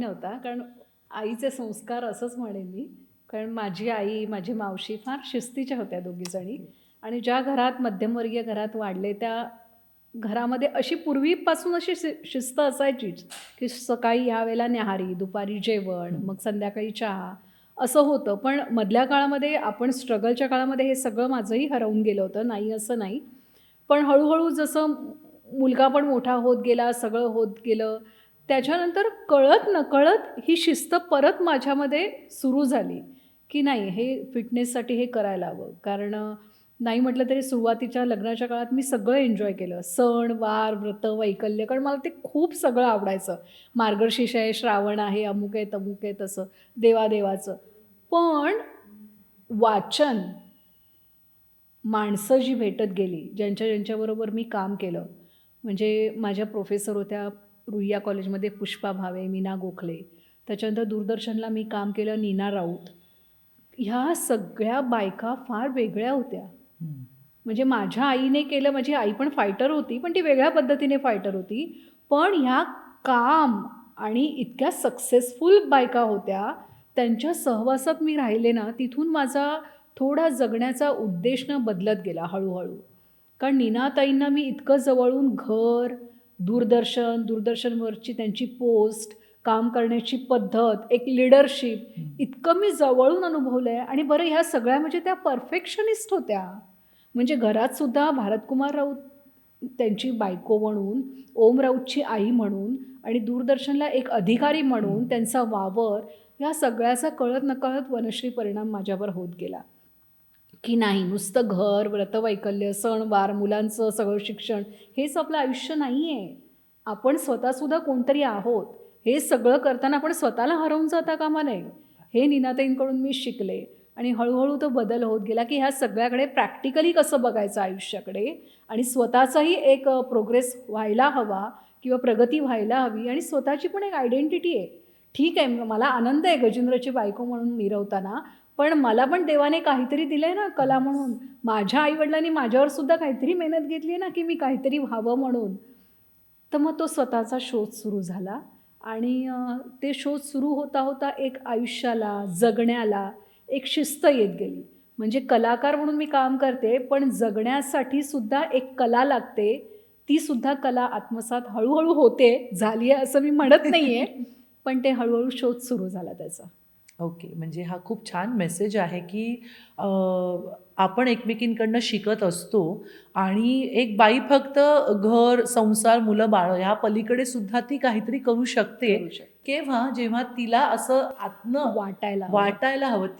नव्हता. कारण आईचे संस्कार असंच म्हणेन मी. कारण माझी आई माझी मावशी फार शिस्तीच्या होत्या दोघीजणी आणि ज्या घरात मध्यमवर्गीय घरात वाढले त्या घरामध्ये अशी पूर्वीपासून अशी शि शिस्त असायचीच की सकाळी ह्या वेळेला न्याहारी दुपारी जेवण मग संध्याकाळी चहा असं होतं. पण मधल्या काळामध्ये आपण स्ट्रगलच्या काळामध्ये हे सगळं माझंही हरवून गेलं होतं. नाही असं नाही. पण हळूहळू जसं मुलगा पण मोठा होत गेला सगळं होत गेलं त्याच्यानंतर कळत नकळत ही शिस्त परत माझ्यामध्ये सुरू झाली की नाही हे फिटनेससाठी हे करायला हवं. कारण नाही म्हटलं तरी सुरुवातीच्या लग्नाच्या काळात मी सगळं एन्जॉय केलं. सण वार व्रत वैकल्य कारण मला ते खूप सगळं आवडायचं. मार्गशीर्ष आहे श्रावण आहे अमुक आहे तमुक आहे तसं देवादेवाचं. पण वाचन माणसं जी भेटत गेली ज्यांच्या ज्यांच्याबरोबर मी काम केलं म्हणजे माझ्या प्रोफेसर होत्या रुईया कॉलेजमध्ये पुष्पा भावे मीना गोखले. त्याच्यानंतर दूरदर्शनला मी काम केलं नीना राऊत. ह्या सगळ्या बायका फार वेगळ्या होत्या. म्हणजे माझ्या आईने केलं माझी आई पण फायटर होती पण ती वेगळ्या पद्धतीने फायटर होती. पण ह्या काम आणि इतक्या सक्सेसफुल बायका होत्या त्यांच्या सहवासात मी राहिले ना तिथून माझा थोडा जगण्याचा उद्देश ना बदलत गेला हळूहळू. कारण नीनाताईंना मी इतकं जवळून घर दूरदर्शन दूरदर्शनवरची त्यांची पोस्ट काम करण्याची पद्धत एक लिडरशिप इतकं मी जवळून अनुभवलं आहे आणि बरं ह्या सगळ्या म्हणजे त्या परफेक्शनिस्ट होत्या. म्हणजे घरात सुद्धा भारतकुमार राऊत त्यांची बायको म्हणून ओम राऊतची आई म्हणून आणि दूरदर्शनला एक अधिकारी म्हणून त्यांचा वावर या सगळ्याचा कळत नकळत वनश्री परिणाम माझ्यावर होत गेला. की नाही? नुसतं घर व्रतवैकल्य सणवार मुलांचं सगळं शिक्षण हेच आपलं आयुष्य नाही आहे आपण स्वतःसुद्धा कोणतरी आहोत. हे सगळं करताना आपण स्वतःला हरवून जाता कामा नये. हे निनाताईंकडून मी शिकले. आणि हळूहळू तो बदल होत गेला की ह्या सगळ्याकडे प्रॅक्टिकली कसं बघायचं आयुष्याकडे? आणि स्वतःचाही एक प्रोग्रेस व्हायला हवा किंवा प्रगती व्हायला हवी आणि स्वतःची पण एक आयडेंटिटी आहे. ठीक आहे मला आनंद आहे गजेंद्रची बायको म्हणून मिरवताना पण मला पण देवाने काहीतरी दिलं आहे ना कला म्हणून. माझ्या आईवडिलांनी माझ्यावर सुद्धा काहीतरी मेहनत घेतली आहे ना की मी काहीतरी व्हावं म्हणून. तर मग तो स्वतःचा शोध सुरू झाला आणि ते शोध सुरू होता होता एक आयुष्याला जगण्याला एक शिस्त येत गेली. म्हणजे कलाकार म्हणून मी काम करते पण जगण्यासाठी सुद्धा एक कला लागते. ती सुद्धा कला आत्मसात हळूहळू होते झाली आहे असं मी म्हणत नाही आहे पण ते हळूहळू शोध सुरू झाला त्याचा. ओके म्हणजे हा खूप छान मेसेज आहे की अं, आपण एकमेकींकडनं शिकत असतो आणि एक बाई फक्त घर संसार मुलं बाळ ह्या पलीकडे सुद्धा ती काहीतरी करू शकते करू शकते. केव्हा जेव्हा तिला असं आतनं वाटायला हवं. वाटायला हवं